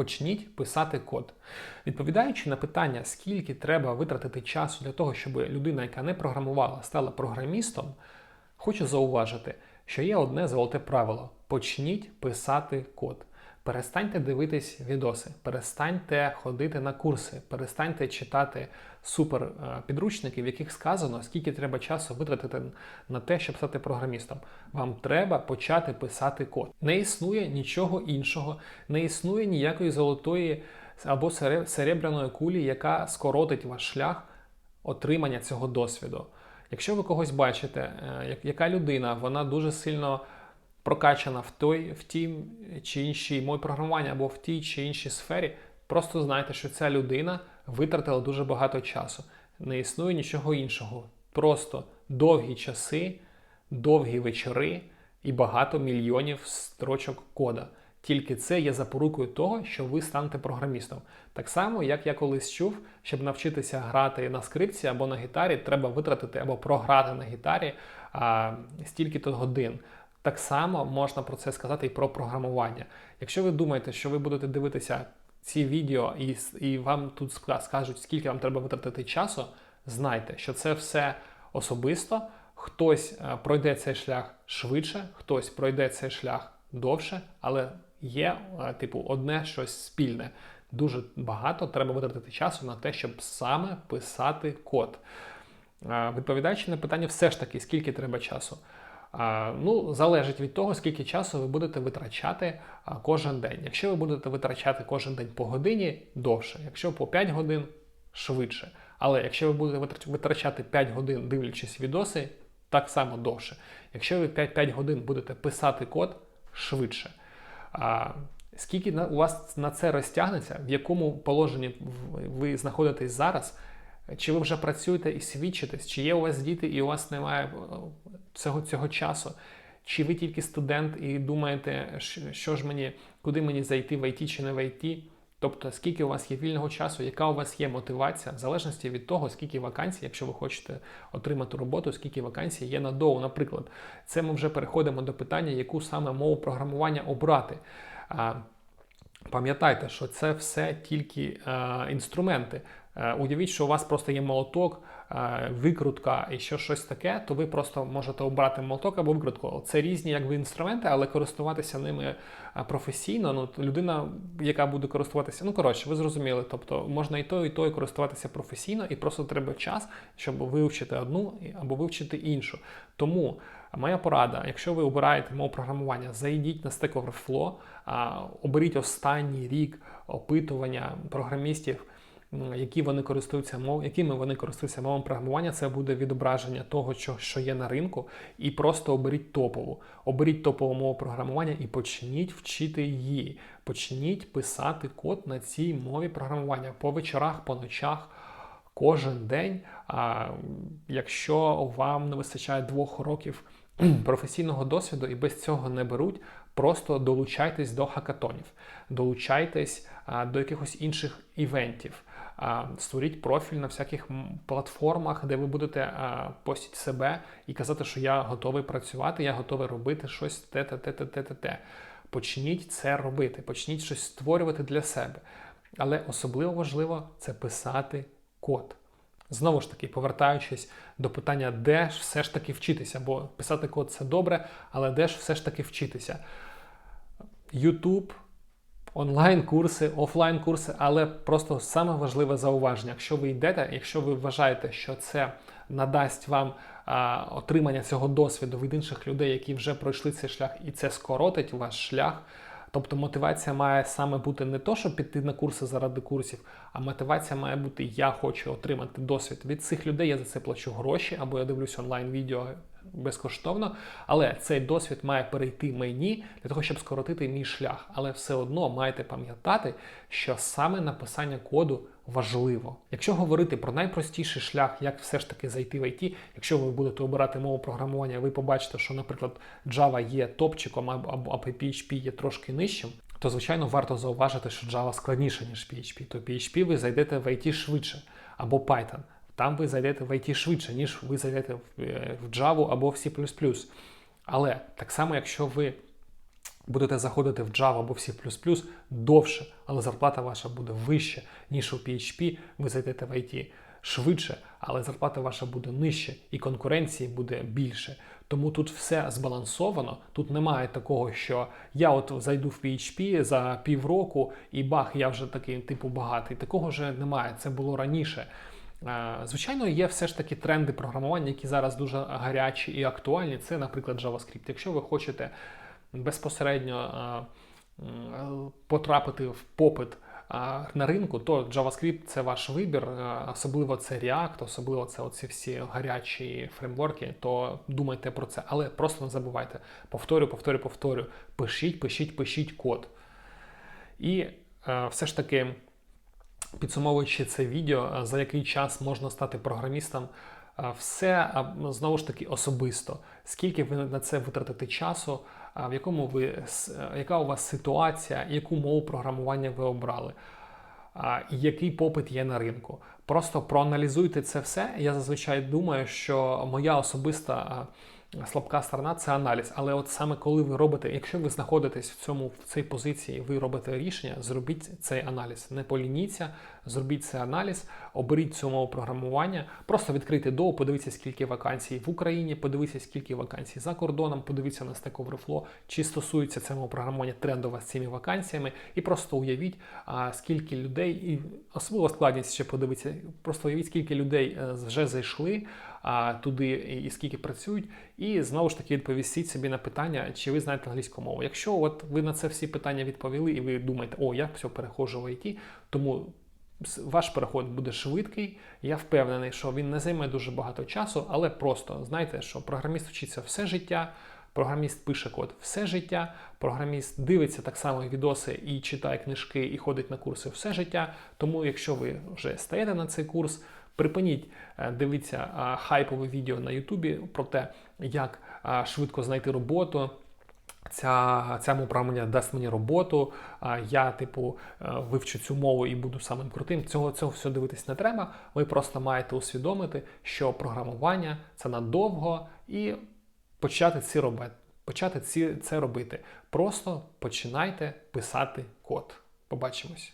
Почніть писати код. Відповідаючи на питання, скільки треба витратити часу для того, щоб людина, яка не програмувала, стала програмістом, хочу зауважити, що є одне золоте правило: почніть писати код. Перестаньте дивитись відоси, перестаньте ходити на курси, перестаньте читати супер е, підручники, в яких сказано, скільки треба часу витратити на те, щоб стати програмістом. Вам треба почати писати код. Не існує нічого іншого, не існує ніякої золотої або сере- серебряної кулі, яка скоротить ваш шлях отримання цього досвіду. Якщо ви когось бачите, е, як- яка людина, вона дуже сильно прокачана в той, в тій чи іншій мові програмування або в тій чи іншій сфері, просто знайте, що ця людина витратила дуже багато часу. Не існує нічого іншого. Просто довгі часи, довгі вечори і багато мільйонів строчок кода. Тільки це є запорукою того, що ви станете програмістом. Так само, як я колись чув, щоб навчитися грати на скрипці або на гітарі, треба витратити або програти на гітарі а, стільки-то годин. Так само можна про це сказати і про програмування. Якщо ви думаєте, що ви будете дивитися ці відео і, і вам тут ска- скажуть, скільки вам треба витратити часу, знайте, що це все особисто. Хтось е, пройде цей шлях швидше, хтось пройде цей шлях довше, але є, е, типу, одне щось спільне. Дуже багато треба витратити часу на те, щоб саме писати код. Е, Відповідаючи на питання, все ж таки, скільки треба часу? Ну, залежить від того, скільки часу ви будете витрачати кожен день. Якщо ви будете витрачати кожен день по годині довше, якщо по 5 годин швидше. Але якщо ви будете витрачати 5 годин, дивлячись відоси, так само довше. Якщо ви 5-5 годин будете писати код швидше. А, скільки у вас на це розтягнеться, в якому положенні ви знаходитесь зараз? Чи ви вже працюєте і свідчитесь, чи є у вас діти і у вас немає е, цього, цього часу? Чи ви тільки студент і думаєте, що- ж мені, куди мені зайти в ІТ чи не в ІТ? Тобто, скільки у вас є вільного часу, яка у вас є мотивація, в залежності від того, скільки вакансій, якщо ви хочете отримати роботу, скільки вакансій є на доу, наприклад. Це ми вже переходимо до питання, яку саме мову програмування обрати. Пам'ятайте, що це все тільки е, інструменти. Е, уявіть, що у вас просто є молоток, е, викрутка і що щось таке, то ви просто можете обрати молоток або викрутку. Це різні якби інструменти, але користуватися ними е, професійно. Ну, людина, яка буде користуватися, ну коротше, ви зрозуміли. Тобто можна і то, і то, і користуватися професійно, і просто треба час, щоб вивчити одну або вивчити іншу. Тому моя порада, якщо ви обираєте мову програмування, зайдіть на Stack Overflow, оберіть останній рік опитування програмістів, які вони користуються мов, якими вони користуються мовами програмування. Це буде відображення того, що, є на ринку, і просто оберіть топову. Оберіть топову мову програмування і почніть вчити її. Почніть писати код на цій мові програмування по вечорах, по ночах кожен день. А якщо вам не вистачає двох років професійного досвіду і без цього не беруть, просто долучайтесь до хакатонів, долучайтесь а, до якихось інших івентів. А, Створіть профіль на всяких платформах, де ви будете постити себе і казати, що я готовий працювати, я готовий робити щось те, те, те, те, те, те, те. Почніть це робити, почніть щось створювати для себе. Але особливо важливо це писати код. Знову ж таки, повертаючись до питання, де ж все ж таки вчитися, бо писати код це добре, але де ж все ж таки вчитися? YouTube, онлайн-курси, офлайн-курси, але просто саме важливе зауваження. Якщо ви йдете, якщо ви вважаєте, що це надасть вам а, отримання цього досвіду від інших людей, які вже пройшли цей шлях, і це скоротить ваш шлях. Тобто мотивація має саме бути не то, щоб піти на курси заради курсів, а мотивація має бути я хочу отримати досвід від цих людей. Я за це плачу гроші, або я дивлюсь онлайн-відео безкоштовно. Але цей досвід має перейти мені для того, щоб скоротити мій шлях. Але все одно маєте пам'ятати, що саме написання коду важливо. Якщо говорити про найпростіший шлях, як все ж таки зайти в IT, якщо ви будете обирати мову програмування, ви побачите, що, наприклад, Java є топчиком, або, PHP є трошки нижчим. То, звичайно, варто зауважити, що Java складніше, ніж PHP. То PHP ви зайдете в IT швидше, або Python. Там ви зайдете в IT швидше, ніж ви зайдете в, е, Java або в C++. Але так само, якщо ви будете заходити в Java або в C++ довше, але зарплата ваша буде вища, ніж у PHP, ви зайдете в IT швидше, але зарплата ваша буде нижче і конкуренції буде більше. Тому тут все збалансовано. Тут немає такого, що я от зайду в PHP за півроку і бах, я вже такий типу багатий. Такого вже немає. Це було раніше. Е, Звичайно, є все ж таки тренди програмування, які зараз дуже гарячі і актуальні. Це, наприклад, JavaScript. Якщо ви хочете безпосередньо е, потрапити в попит на ринку, то JavaScript це ваш вибір, е, особливо це React, особливо це оці всі гарячі фреймворки, то думайте про це. Але просто не забувайте. Повторю, повторю, повторю. Пишіть, пишіть, пишіть код. І е, все ж таки, підсумовуючи це відео, е, за який час можна стати програмістом, е, все знову ж таки особисто. Скільки ви на це витратите часу, в якому ви е, яка у вас ситуація, яку мову програмування ви обрали, який попит є на ринку. Просто проаналізуйте це все. Я зазвичай думаю, що моя особиста слабка сторона це аналіз. Але от саме коли ви робите, якщо ви знаходитесь в цьому в цій позиції, ви робите рішення, зробіть цей аналіз. Не полініться, зробіть цей аналіз, оберіть цю мову програмування, просто відкрийте до, подивіться, скільки вакансій в Україні, подивіться, скільки вакансій за кордоном, подивіться на Stack Overflow, чи стосується це програмування трендова з цими вакансіями, і просто уявіть, скільки людей, і особливо складність ще подивитися, просто уявіть, скільки людей е, вже зайшли туди і, скільки працюють, і знову ж таки відповістіть собі на питання, чи ви знаєте англійську мову. Якщо от ви на це всі питання відповіли, і ви думаєте, о, я все перехожу в IT, тому ваш переход буде швидкий. Я впевнений, що він не займе дуже багато часу, але просто знайте, що програміст вчиться все життя. Програміст пише код все життя, програміст дивиться так само відоси і читає книжки, і ходить на курси все життя. Тому, якщо ви вже стаєте на цей курс, припиніть е, дивитися хайпове відео на Ютубі про те, як швидко знайти роботу. Ця, ця мова дасть мені роботу, я, типу, е, вивчу цю мову і буду самим крутим. Цього, цього все дивитись не треба. Ви просто маєте усвідомити, що програмування це надовго і почати ці робити. Почати ці, це робити. Просто починайте писати код. Побачимось.